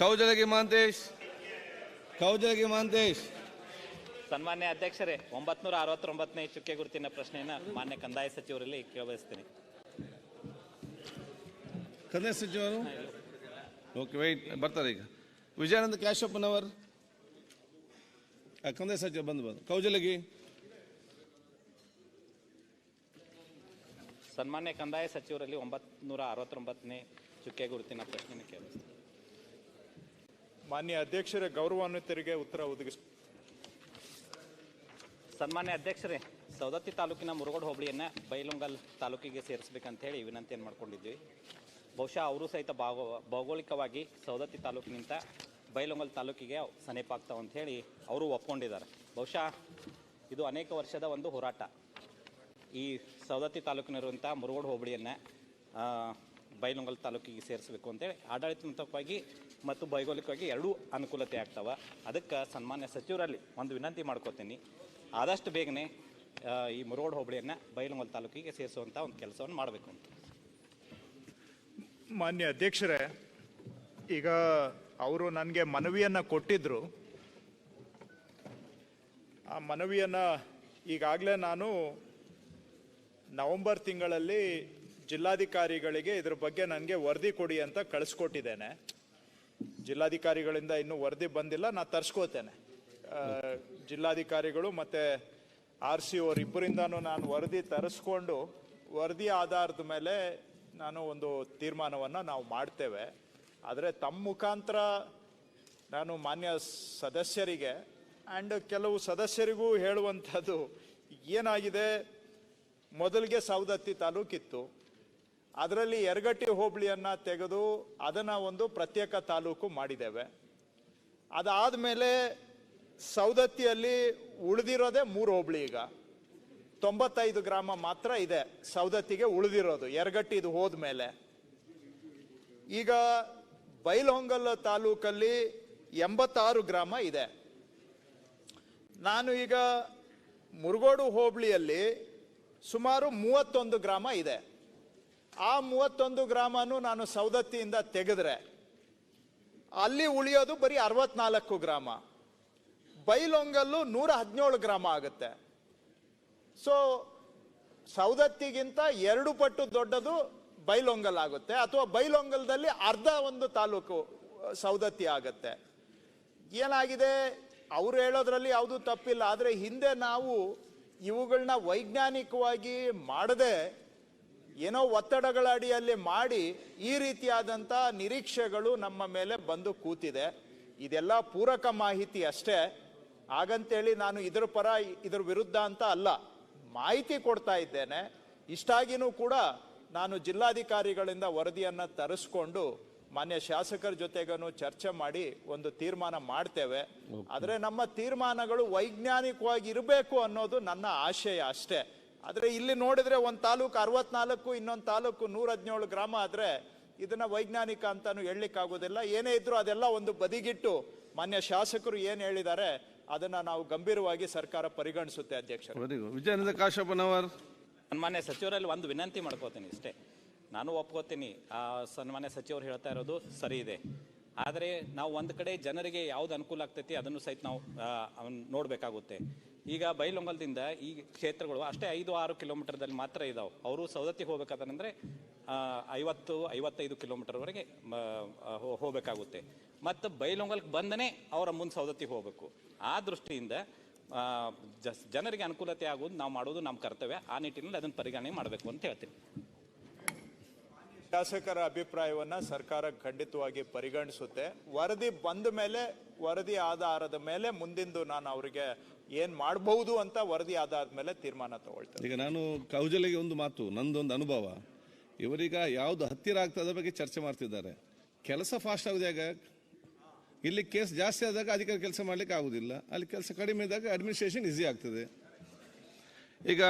ಕೌಜಲಗಿ ಮಹಂತೇಶ್. ಕೌಜಲಗಿ ಮಹಂತೇಶ್. ಸನ್ಮಾನ್ಯ ಅಧ್ಯಕ್ಷರೇ ಒಂಬತ್ನೂರ ಅರವತ್ತೊಂಬತ್ತನೇ ಚುಕ್ಕೆ ಗುರುತಿನ ಪ್ರಶ್ನೆಯನ್ನು ಮಾನ್ಯ ಕಂದಾಯ ಸಚಿವರಲ್ಲಿ ಕೇಳಬಯಸ್ತೀನಿ. ಕಂದಾಯ ಸಚಿವರು? ಓಕೆ ವೈಟ್ ಬರ್ತಾರೆ ಈಗ. ವಿಜಯಾನಂದ ಕ್ಯಾಶಪ್ಪನವರ್. ಕಂದಾಯ ಸಚಿವ ಬಂದು ಬಂದು. ಕೌಜಲಗಿ. ಸನ್ಮಾನ್ಯ ಕಂದಾಯ ಸಚಿವರಲ್ಲಿ ಒಂಬತ್ನೂರ ಅರವತ್ತೊಂಬತ್ತನೇ ಚುಕ್ಕೆ ಗುರುತಿನ ಪ್ರಶ್ನೆಯನ್ನು ಕೇಳಿಸ್ತೀನಿ ಮಾನ್ಯ ಅಧ್ಯಕ್ಷರ ಗೌರವಾನ್ವಿತರಿಗೆ ಉತ್ತರ ಒದಗಿಸ ಸನ್ಮಾನ್ಯ ಅಧ್ಯಕ್ಷರೇ ಸೌದತ್ತಿ ತಾಲೂಕಿನ ಮುರುಗೋಡು ಹೋಬಳಿಯನ್ನ ಬೈಲುಂಗಲ್ ತಾಲೂಕಿಗೆ ಸೇರಿಸಬೇಕಂತ ಹೇಳಿ ವಿನಂತಿಯನ್ನು ಮಾಡ್ಕೊಂಡಿದ್ವಿ. ಬಹುಶಃ ಅವರು ಸಹಿತ ಭಾಗೋ ಭೌಗೋಳಿಕವಾಗಿ ಸೌದತ್ತಿ ತಾಲೂಕಿನಿಂದ ಬೈಲುಂಗಲ್ ತಾಲೂಕಿಗೆ ಸಮೀಪ ಆಗ್ತಾವ ಅಂತ ಹೇಳಿ ಅವರು ಒಪ್ಕೊಂಡಿದ್ದಾರೆ. ಬಹುಶಃ ಇದು ಅನೇಕ ವರ್ಷದ ಒಂದು ಹೋರಾಟ. ಈ ಸವದತ್ತಿ ತಾಲೂಕಿನಲ್ಲಿರುವಂಥ ಮುರುಗೋಡು ಹೋಬಳಿಯನ್ನು ಬೈಲುಂಗಲ್ ತಾಲೂಕಿಗೆ ಸೇರಿಸಬೇಕು ಅಂತೇಳಿ ಆಡಳಿತಾತ್ಮಕವಾಗಿ ಮತ್ತು ಭೌಗೋಳಿಕವಾಗಿ ಎರಡೂ ಅನುಕೂಲತೆ ಆಗ್ತಾವೆ. ಅದಕ್ಕೆ ಸನ್ಮಾನ್ಯ ಸಚಿವರಲ್ಲಿ ಒಂದು ವಿನಂತಿ ಮಾಡ್ಕೋತೀನಿ. ಆದಷ್ಟು ಬೇಗನೆ ಈ ಮುರೋಡ್ ಹೋಬಳಿಯನ್ನು ಬೈಲಮಲ್ ತಾಲೂಕಿಗೆ ಸೇರಿಸುವಂಥ ಒಂದು ಕೆಲಸವನ್ನು ಮಾಡಬೇಕು ಅಂತ. ಮಾನ್ಯ ಅಧ್ಯಕ್ಷರೇ, ಈಗ ಅವರು ನನಗೆ ಮನವಿಯನ್ನು ಕೊಟ್ಟಿದ್ದರು ಆ ಮನವಿಯನ್ನು ಈಗಾಗಲೇ ನಾನು ನವೆಂಬರ್ ತಿಂಗಳಲ್ಲಿ ಜಿಲ್ಲಾಧಿಕಾರಿಗಳಿಗೆ ಇದ್ರ ಬಗ್ಗೆ ನನಗೆ ವರದಿ ಕೊಡಿ ಅಂತ ಕಳಿಸ್ಕೊಟ್ಟಿದ್ದೇನೆ. ಜಿಲ್ಲಾಧಿಕಾರಿಗಳಿಂದ ಇನ್ನೂ ವರದಿ ಬಂದಿಲ್ಲ. ನಾ ತರಿಸ್ಕೋತೇನೆ. ಜಿಲ್ಲಾಧಿಕಾರಿಗಳು ಮತ್ತು ಆರ್ ಸಿ ಅವರಿಬ್ಬರಿಂದನೂ ನಾನು ವರದಿ ತರಿಸ್ಕೊಂಡು ವರದಿ ಆಧಾರದ ಮೇಲೆ ನಾನು ಒಂದು ತೀರ್ಮಾನವನ್ನು ನಾವು ಮಾಡ್ತೇವೆ. ಆದರೆ ತಮ್ಮ ಮುಖಾಂತರ ನಾನು ಮಾನ್ಯ ಸದಸ್ಯರಿಗೆ ಆ್ಯಂಡ್ ಕೆಲವು ಸದಸ್ಯರಿಗೂ ಹೇಳುವಂಥದ್ದು ಏನಾಗಿದೆ? ಮೊದಲಿಗೆ ಸವದತ್ತಿ ತಾಲೂಕಿತ್ತು. ಅದರಲ್ಲಿ ಯರಗಟ್ಟಿ ಹೋಬಳಿಯನ್ನು ತೆಗೆದು ಅದನ್ನು ಒಂದು ಪ್ರತ್ಯೇಕ ತಾಲೂಕು ಮಾಡಿದ್ದೇವೆ. ಅದಾದಮೇಲೆ ಸೌದತ್ತಿಯಲ್ಲಿ ಉಳಿದಿರೋದೇ ಮೂರು ಹೋಬಳಿ ಈಗ. ತೊಂಬತ್ತೈದು ಗ್ರಾಮ ಮಾತ್ರ ಇದೆ ಸೌದತ್ತಿಗೆ ಉಳಿದಿರೋದು, ಯರಗಟ್ಟಿ ಇದು ಹೋದ್ಮೇಲೆ. ಈಗ ಬೈಲಹೊಂಗಲ್ ತಾಲೂಕಲ್ಲಿ ಎಂಬತ್ತಾರು ಗ್ರಾಮ ಇದೆ. ನಾನು ಈಗ ಮುರುಗೋಡು ಹೋಬಳಿಯಲ್ಲಿ ಸುಮಾರು ಮೂವತ್ತೊಂದು ಗ್ರಾಮ ಇದೆ. ಆ ಮೂವತ್ತೊಂದು ಗ್ರಾಮನೂ ನಾನು ಸವದತ್ತಿಯಿಂದ ತೆಗೆದ್ರೆ ಅಲ್ಲಿ ಉಳಿಯೋದು ಬರೀ ಅರವತ್ನಾಲ್ಕು ಗ್ರಾಮ. ಬೈಲೊಂಗಲ್ಲು ನೂರ ಹದಿನೇಳು ಗ್ರಾಮ ಆಗುತ್ತೆ. ಸೊ ಸವದತ್ತಿಗಿಂತ ಎರಡು ಪಟ್ಟು ದೊಡ್ಡದು ಬೈಲೊಂಗಲ್ ಆಗುತ್ತೆ. ಅಥವಾ ಬೈಲೊಂಗಲ್ದಲ್ಲಿ ಅರ್ಧ ಒಂದು ತಾಲೂಕು ಸವದತ್ತಿ ಆಗುತ್ತೆ. ಏನಾಗಿದೆ? ಅವ್ರು ಹೇಳೋದ್ರಲ್ಲಿ ಯಾವುದೂ ತಪ್ಪಿಲ್ಲ. ಆದರೆ ಹಿಂದೆ ನಾವು ಇವುಗಳನ್ನ ವೈಜ್ಞಾನಿಕವಾಗಿ ಮಾಡದೆ ಏನೋ ಒತ್ತಡಗಳ ಅಡಿಯಲ್ಲಿ ಮಾಡಿ ಈ ರೀತಿಯಾದಂಥ ನಿರೀಕ್ಷೆಗಳು ನಮ್ಮ ಮೇಲೆ ಬಂದು ಕೂತಿದೆ. ಇದೆಲ್ಲ ಪೂರಕ ಮಾಹಿತಿ ಅಷ್ಟೇ. ಹಾಗಂತೇಳಿ ನಾನು ಇದರ ಪರ ಇದರ ವಿರುದ್ಧ ಅಂತ ಅಲ್ಲ ಮಾಹಿತಿ ಕೊಡ್ತಾ ಇದ್ದೇನೆ. ಇಷ್ಟಾಗಿನೂ ಕೂಡ ನಾನು ಜಿಲ್ಲಾಧಿಕಾರಿಗಳಿಂದ ವರದಿಯನ್ನು ತರಿಸ್ಕೊಂಡು ಮಾನ್ಯ ಶಾಸಕರ ಜೊತೆಗೂ ಚರ್ಚೆ ಮಾಡಿ ಒಂದು ತೀರ್ಮಾನ ಮಾಡ್ತೇವೆ. ಆದರೆ ನಮ್ಮ ತೀರ್ಮಾನಗಳು ವೈಜ್ಞಾನಿಕವಾಗಿ ಇರಬೇಕು ಅನ್ನೋದು ನನ್ನ ಆಶಯ ಅಷ್ಟೇ. ಆದರೆ ಇಲ್ಲಿ ನೋಡಿದ್ರೆ ಒಂದು ತಾಲೂಕು ಅರವತ್ನಾಲ್ಕು ಇನ್ನೊಂದು ತಾಲೂಕು ನೂರ ಹದಿನೇಳು ಗ್ರಾಮ ಆದರೆ ಇದನ್ನು ವೈಜ್ಞಾನಿಕ ಅಂತಾನು ಹೇಳಲಿಕ್ಕಾಗೋದಿಲ್ಲ. ಏನೇ ಇದ್ರೂ ಅದೆಲ್ಲ ಒಂದು ಬದಿಗಿಟ್ಟು ಮಾನ್ಯ ಶಾಸಕರು ಏನು ಹೇಳಿದ್ದಾರೆ ಅದನ್ನು ನಾವು ಗಂಭೀರವಾಗಿ ಸರ್ಕಾರ ಪರಿಗಣಿಸುತ್ತೆ ಅಧ್ಯಕ್ಷ ವಿಜಯನಂದ ಕಾಶಪ್ಪನವರ್ ಸನ್ಮಾನ್ಯ ಸಚಿವರಲ್ಲಿ ಒಂದು ವಿನಂತಿ ಮಾಡ್ಕೋತೀನಿ ಇಷ್ಟೇ. ನಾನು ಒಪ್ಕೋತೀನಿ ಆ ಸನ್ಮಾನ್ಯ ಸಚಿವರು ಹೇಳ್ತಾ ಇರೋದು ಸರಿ ಇದೆ. ಆದರೆ ನಾವು ಒಂದು ಕಡೆ ಜನರಿಗೆ ಯಾವ್ದು ಅನುಕೂಲ ಆಗ್ತೈತಿ ಅದನ್ನು ಸಹಿತ ನಾವು ಅವನ್ ನೋಡಬೇಕಾಗುತ್ತೆ. ಈಗ ಬೈಲೊಂಗಲದಿಂದ ಈ ಕ್ಷೇತ್ರಗಳು ಅಷ್ಟೇ ಐದು ಆರು ಕಿಲೋಮೀಟರ್ದಲ್ಲಿ ಮಾತ್ರ ಇದಾವೆ. ಅವರು ಸವದತ್ತಿ ಹೋಗ್ಬೇಕಾದ್ರೆ ಐವತ್ತು, ಐವತ್ತೈದು ಕಿಲೋಮೀಟರ್ವರೆಗೆ ಹೋಗಬೇಕಾಗುತ್ತೆ. ಮತ್ತು ಬೈಲೊಂಗಲ್ಗೆ ಬಂದನೇ ಅವರ ಮುಂದೆ ಸೌದತ್ತಿಗೆ ಹೋಗಬೇಕು. ಆ ದೃಷ್ಟಿಯಿಂದ ಜನರಿಗೆ ಅನುಕೂಲತೆ ಆಗೋದು ನಾವು ಮಾಡೋದು ನಮ್ಮ ಕರ್ತವ್ಯ. ಆ ನಿಟ್ಟಿನಲ್ಲಿ ಅದನ್ನು ಪರಿಗಣನೆ ಮಾಡಬೇಕು ಅಂತ ಹೇಳ್ತೀನಿ. ಶಾಸಕರ ಅಭಿಪ್ರಾಯವನ್ನ ಸರ್ಕಾರ ಖಂಡಿತವಾಗಿ ಪರಿಗಣಿಸುತ್ತೆ. ವರದಿ ಬಂದ ಮೇಲೆ, ವರದಿ ಆಧಾರದ ಮೇಲೆ ಮುಂದಿಂದು ನಾನು ಅವರಿಗೆ ಏನ್ ಮಾಡಬಹುದು ಅಂತ ವರದಿ ಆಧಾರದ ಮೇಲೆ ತೀರ್ಮಾನ ತಗೊಳ್ತೇನೆ. ಈಗ ನಾನು ಕೌಜಲಿಗೆ ಒಂದು ಮಾತು, ನಂದೊಂದು ಅನುಭವ. ಇವರೀಗ ಯಾವುದು ಹತ್ತಿರ ಆಗ್ತದ ಬಗ್ಗೆ ಚರ್ಚೆ ಮಾಡ್ತಿದ್ದಾರೆ. ಕೆಲಸ ಫಾಸ್ಟ್ ಆಗುದಾಗ ಇಲ್ಲಿ ಕೇಸ್ ಜಾಸ್ತಿ ಆದಾಗ ಅಧಿಕಾರಿ ಕೆಲಸ ಮಾಡ್ಲಿಕ್ಕೆ ಆಗುದಿಲ್ಲ. ಅಲ್ಲಿ ಕೆಲಸ ಕಡಿಮೆ ಇದ್ದಾಗ ಅಡ್ಮಿನಿಸ್ಟ್ರೇಷನ್ ಈಸಿ ಆಗ್ತದೆ. ಈಗ